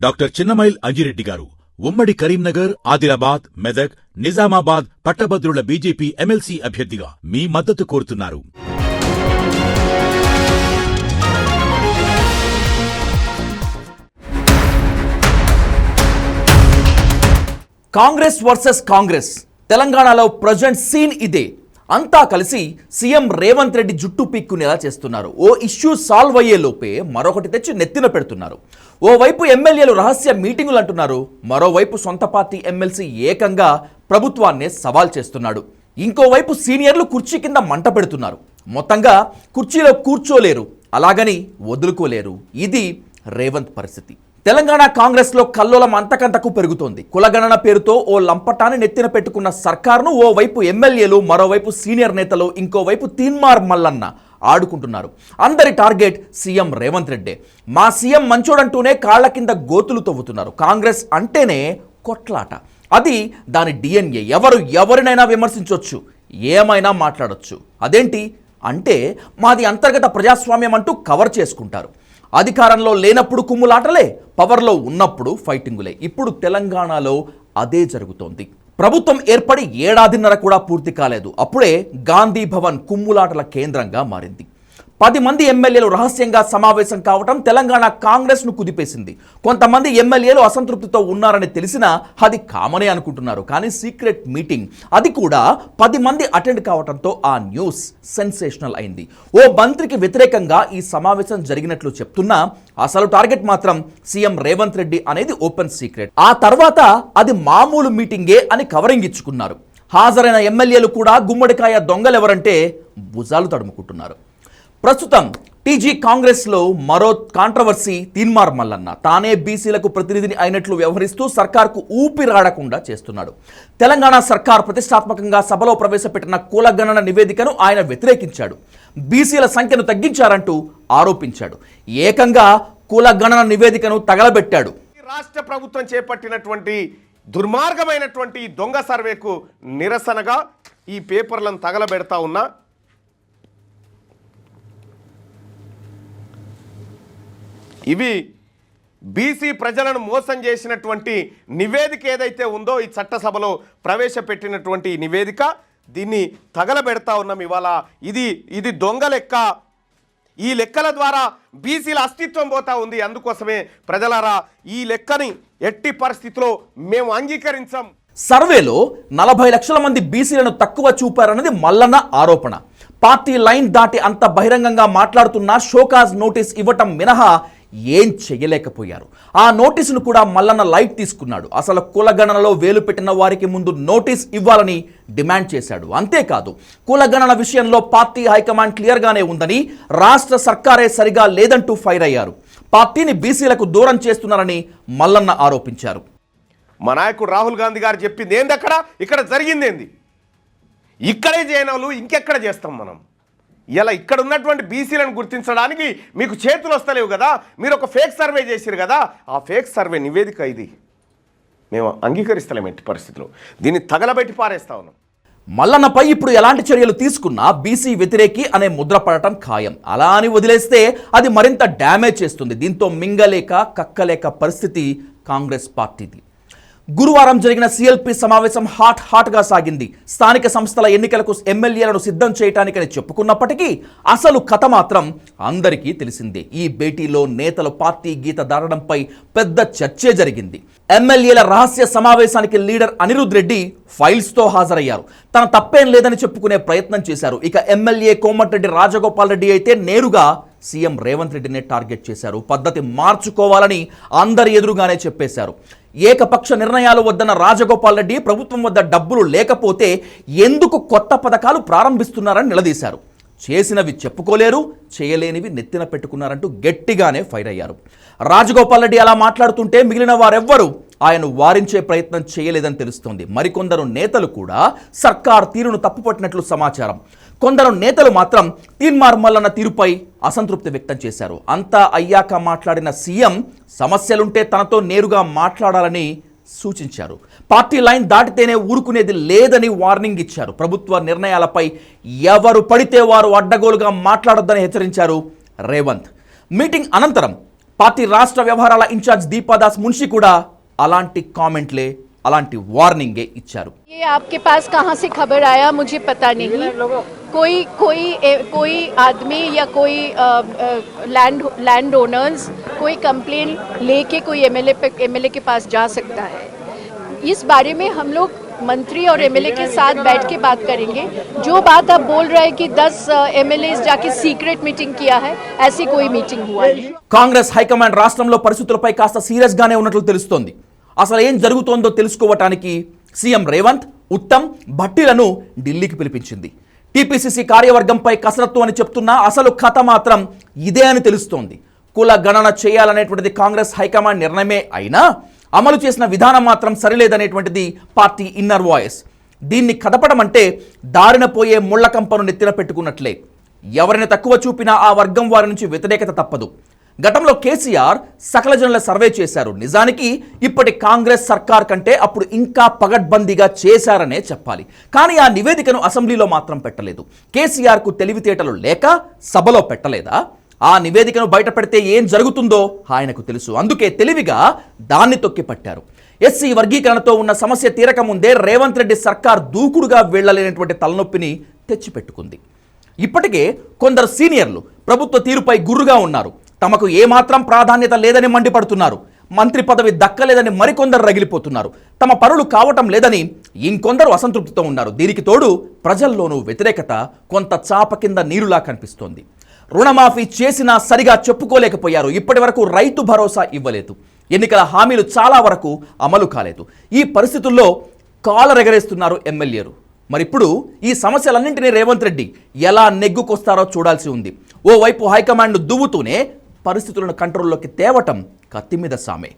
Doctor Chinnamail Anji Reddy గారు ఉమ్మడి కరీంనగర్ ఆదిలాబాద్ మెదక్ నిజామాబాద్ పట్టభద్రుల బీజేపీ ఎమ్మెల్సీ అభ్యర్థిగా మీ మద్దతు కోరుతున్నారు. కాంగ్రెస్ వర్సెస్ కాంగ్రెస్. తెలంగాణలో ప్రజెంట్ సీన్ ఇదే. అంతా కలిసి సీఎం రేవంత్ రెడ్డి జుట్టు పీక్కునేలా చేస్తున్నారు. ఓ ఇష్యూ సాల్వ్ అయ్యే లోపే మరొకటి తెచ్చి నెత్తిన పెడుతున్నారు. ఓవైపు ఎమ్మెల్యేలు రహస్య మీటింగులు అంటున్నారు. మరోవైపు సొంత పార్టీ ఎమ్మెల్సీ ఏకంగా ప్రభుత్వాన్నే సవాల్ చేస్తున్నాడు. ఇంకోవైపు సీనియర్లు కుర్చీ కింద మంట పెడుతున్నారు. మొత్తంగా కుర్చీలో కూర్చోలేరు. అలాగని వదులుకోలేరు. ఇది రేవంత్ పరిస్థితి. తెలంగాణ కాంగ్రెస్లో కల్లోలం అంతకంతకు పెరుగుతోంది. కులగణన పేరుతో ఓ లంపటాన్ని నెత్తిన పెట్టుకున్న సర్కార్ను ఓవైపు ఎమ్మెల్యేలు మరోవైపు సీనియర్ నేతలు ఇంకోవైపు తీన్మార్ మల్లన్న ఆడుకుంటున్నారు. అందరి టార్గెట్ సీఎం రేవంత్ రెడ్డే. మా సీఎం మంచోడంటూనే కాళ్ళ కింద గోతులు తవ్వుతున్నారు. కాంగ్రెస్ అంటేనే కొట్లాట. అది దాని డిఎన్ఏ. ఎవరు ఎవరినైనా విమర్శించవచ్చు ఏమైనా మాట్లాడొచ్చు. అదేంటి? అంటే మాది అంతర్గత ప్రజాస్వామ్యం అంటూ కవర్ చేసుకుంటారు. అధికారంలో లేనప్పుడు కుమ్ములాటలే పవర్లో ఉన్నప్పుడు ఫైటింగులే. ఇప్పుడు తెలంగాణలో అదే జరుగుతోంది. ప్రభుత్వం ఏర్పడి ఏడాదిన్నర కూడా పూర్తి కాలేదు. అప్పుడే గాంధీ భవన్ కుమ్ములాటల కేంద్రంగా మారింది. పది మంది ఎమ్మెల్యేలు రహస్యంగా సమావేశం కావటం తెలంగాణ కాంగ్రెస్ను కుదిపేసింది. కొంతమంది ఎమ్మెల్యేలు అసంతృప్తితో ఉన్నారని తెలిసినా అది కామనే అనుకుంటున్నారు. కానీ సీక్రెట్ మీటింగ్ అది కూడా పది మంది అటెండ్ కావడంతో ఆ న్యూస్ సెన్సేషనల్ అయింది. ఓ మంత్రికి వ్యతిరేకంగా ఈ సమావేశం జరిగినట్లు చెప్తున్నా అసలు టార్గెట్ మాత్రం సీఎం రేవంత్ రెడ్డి అనేది ఓపెన్ సీక్రెట్. ఆ తర్వాత అది మామూలు మీటింగే అని కవరింగ్ ఇచ్చుకున్నారు హాజరైన ఎమ్మెల్యేలు కూడా గుమ్మడికాయ దొంగలెవరంటే భుజాలు తడుముకుంటున్నారు. ప్రస్తుతం టీజీ కాంగ్రెస్లో మరో కాంట్రవర్సీ తీన్మార్ మల్లన్న. తానే బీసీలకు ప్రతినిధిని అయినట్లు వ్యవహరిస్తూ సర్కార్కు ఊపిరాడకుండా చేస్తున్నాడు. తెలంగాణ సర్కార్ ప్రతిష్టాత్మకంగా సభలో ప్రవేశపెట్టిన కులగణన నివేదికను ఆయన వ్యతిరేకించాడు. బీసీల సంఖ్యను తగ్గించారంటూ ఆరోపించాడు. ఏకంగా కులగణన నివేదికను తగలబెట్టాడు. ఈ రాష్ట్ర ప్రభుత్వం చేపట్టినటువంటి దుర్మార్గమైనటువంటి దొంగ సర్వేకు నిరసనగా ఈ పేపర్లను తగలబెడతా ఉన్నా ఇవి బీసీ ప్రజలను మోసం చేసినటువంటి నివేదిక ఏదైతే ఉందో ఈ చట్టసభలో ప్రవేశపెట్టినటువంటి నివేదిక దీన్ని తగలబెడతా ఉన్నాం ఇవాళ. ఇది ఇది దొంగ లెక్క. ఈ లెక్కల ద్వారా బీసీల అస్తిత్వం పోతా ఉంది. అందుకోసమే ప్రజలారా ఈ లెక్కని ఎట్టి పరిస్థితిలో మేము అంగీకరించాం. సర్వేలో నలభై లక్షల మంది బీసీలను తక్కువ చూపారన్నది మల్లన్న ఆరోపణ. పార్టీ లైన్ దాటి అంత బహిరంగంగా మాట్లాడుతున్నా షోకాజ్ నోటీస్ ఇవ్వటం మినహా ఏం చేయలేకపోయారు ఆ నోటీసును కూడా మల్లన్న లైట్ తీసుకున్నాడు. అసలు కులగణనలో వేలు పెట్టిన వారికి ముందు నోటీస్ ఇవ్వాలని డిమాండ్ చేశాడు. అంతేకాదు కులగణన విషయంలో పార్టీ హైకమాండ్ క్లియర్గానే ఉందని రాష్ట్ర సర్కారే సరిగా లేదంటూ ఫైర్ అయ్యారు. పార్టీని బీసీలకు దూరం చేస్తున్నారని మల్లన్న ఆరోపించారు. మా నాయకుడు రాహుల్ గాంధీ గారు చెప్పింది ఏంది అక్కడ? ఇక్కడ జరిగింది ఏంది? ఇక్కడే చేయనోళ్ళు ఇంకెక్కడ చేస్తాం మనం? ఇలా ఇక్కడ ఉన్నటువంటి బీసీలను గుర్తించడానికి మీకు చేతులు వస్తలేవు కదా? మీరు ఒక ఫేక్ సర్వే చేశారు కదా? ఆ ఫేక్ సర్వే నివేదిక ఇది. మేము అంగీకరిస్తలేము ఎట్టి పరిస్థితిలో దీన్ని తగలబెట్టి పారేస్తా ఉన్నాం. మల్లన్నపై ఇప్పుడు ఎలాంటి చర్యలు తీసుకున్నా బీసీ వ్యతిరేకి అనే ముద్ర పడటం ఖాయం. అలా అని వదిలేస్తే అది మరింత డ్యామేజ్ చేస్తుంది. దీంతో మింగలేక కక్కలేక పరిస్థితి కాంగ్రెస్ పార్టీది. గురువారం జరిగిన సిఎల్పి సమావేశం హాట్ హాట్గా సాగింది. స్థానిక సంస్థల ఎన్నికలకు ఎమ్మెల్యేలను సిద్ధం చేయటానికని చెప్పుకున్నప్పటికీ అసలు కథ మాత్రం అందరికీ తెలిసిందే. ఈ భేటీలో నేతలు పార్టీ గీత దారడంపై పెద్ద చర్చే జరిగింది. ఎమ్మెల్యేల రహస్య సమావేశానికి లీడర్ అనిరుద్ రెడ్డి ఫైల్స్తో హాజరయ్యారు. తన తప్పేం లేదని చెప్పుకునే ప్రయత్నం చేశారు. ఇక ఎమ్మెల్యే కోమటిరెడ్డి రాజగోపాల్ రెడ్డి అయితే నేరుగా సీఎం రేవంత్ రెడ్డినే టార్గెట్ చేశారు. పద్ధతి మార్చుకోవాలని అందరి ఎదురుగానే చెప్పేశారు. ఏకపక్ష నిర్ణయాలు వద్దన్న రాజగోపాల్ రెడ్డి ప్రభుత్వం వద్ద డబ్బులు లేకపోతే ఎందుకు కొత్త పథకాలు ప్రారంభిస్తున్నారని నిలదీశారు. చేసినవి చెప్పుకోలేరు చేయలేనివి నెత్తిన పెట్టుకున్నారంటూ గట్టిగానే ఫైర్ అయ్యారు. రాజగోపాల్ రెడ్డి అలా మాట్లాడుతుంటే మిగిలిన వారెవ్వరూ ఆయన వారించే ప్రయత్నం చేయలేదని తెలుస్తోంది. మరికొందరు నేతలు కూడా సర్కార్ తీరును తప్పుపట్టినట్లు సమాచారం. కొందరు నేతలు మాత్రం తీన్మార్ మల్లన్న తీరుపై అసంతృప్తి వ్యక్తం చేశారు అంతా అయ్యాక మాట్లాడిన సీఎం సమస్యలుంటే తనతో నేరుగా మాట్లాడాలని సూచించారు పార్టీ లైన్ దాటితేనే ఊరుకునేది లేదని వార్నింగ్ ఇచ్చారు ప్రభుత్వ నిర్ణయాలపై ఎవరు పడితే వారు అడ్డగోలుగా మాట్లాడొద్దని హెచ్చరించారు రేవంత్ మీటింగ్ అనంతరం పార్టీ రాష్ట్ర వ్యవహారాల ఇన్ఛార్జ్ దీపాదాస్ మున్షి కూడా అలాంటి కామెంట్లే అలాంటి వార్నింగే ఇచ్చారు ये आपके पास कहाँ से खबर आया मुझे पता नहीं कोई कोई ए- कोई आदमी या कोई लैंड लैंड ओनर्स कोई कंप्लेन लेके कोई एमएलए पे एमएलए के पास जा सकता है इस बारे में हम लोग मंत्री और एमएलए के साथ बैठ के बात करेंगे जो बात आप बोल रहे हैं कि 10 एमएलए जाके सीक्रेट मीटिंग किया है ऐसी कोई मीटिंग हुआ नहीं కాంగ్రెస్ హైకమాండ్ రాష్ట్రంలో పరిస్థితులపై కాస్త సీరియస్ గానే ఉన్నట్లు తెలుస్తోంది అసలు ఏం జరుగుతోందో తెలుసుకోవటానికి సీఎం రేవంత్ ఉత్తమ్ భట్టీలను ఢిల్లీకి పిలిపించింది టీపీసీసీ కార్యవర్గంపై కసరత్తు అని చెప్తున్నా అసలు కథ మాత్రం ఇదే అని తెలుస్తోంది. కుల గణన చేయాలనేటువంటిది కాంగ్రెస్ హైకమాండ్ నిర్ణయమే అయినా అమలు చేసిన విధానం మాత్రం సరిలేదనేటువంటిది పార్టీ ఇన్నర్ వాయిస్. దీన్ని కదపడమంటే అంటే దారిన పోయే ముళ్ళకంపను నెత్తిన పెట్టుకున్నట్లే. ఎవరిని తక్కువ చూపినా ఆ వర్గం వారి నుంచి వ్యతిరేకత తప్పదు. గతంలో కేసీఆర్ సకల జనుల సర్వే చేశారు. నిజానికి ఇప్పటి కాంగ్రెస్ సర్కార్ కంటే అప్పుడు ఇంకా పగడ్బందీగా చేశారనే చెప్పాలి. కానీ ఆ నివేదికను అసెంబ్లీలో మాత్రం పెట్టలేదు. కేసీఆర్కు తెలివితేటలు లేక సభలో పెట్టలేదా? ఆ నివేదికను బయట పెడితే ఏం జరుగుతుందో ఆయనకు తెలుసు. అందుకే తెలివిగా దాన్ని తొక్కి పట్టారు. ఎస్సీ వర్గీకరణతో ఉన్న సమస్య తీరక ముందే రేవంత్ రెడ్డి సర్కార్ దూకుడుగా వెళ్ళలేనటువంటి తలనొప్పిని తెచ్చిపెట్టుకుంది. ఇప్పటికే కొందరు సీనియర్లు ప్రభుత్వ తీరుపై గుర్రుగా ఉన్నారు. తమకు ఏమాత్రం ప్రాధాన్యత లేదని మండిపడుతున్నారు. మంత్రి పదవి దక్కలేదని మరికొందరు రగిలిపోతున్నారు. తమ పరులు కావటం లేదని ఇంకొందరు అసంతృప్తితో ఉన్నారు. దీనికి తోడు ప్రజల్లోనూ వ్యతిరేకత కొంత చాప కింద నీరులా కనిపిస్తోంది. రుణమాఫీ చేసినా సరిగా చెప్పుకోలేకపోయారు. ఇప్పటి వరకు రైతు భరోసా ఇవ్వలేదు. ఎన్నికల హామీలు చాలా వరకు అమలు కాలేదు. ఈ పరిస్థితుల్లో కాలరెగరేస్తున్నారు ఎమ్మెల్యేలు. మరిప్పుడు ఈ సమస్యలన్నింటినీ రేవంత్ రెడ్డి ఎలా నెగ్గుకొస్తారో చూడాల్సి ఉంది. ఓవైపు హైకమాండ్ దువ్వుతూనే పరిస్థితులను కంట్రోల్లోకి తేవటం కత్తి మీద సామే.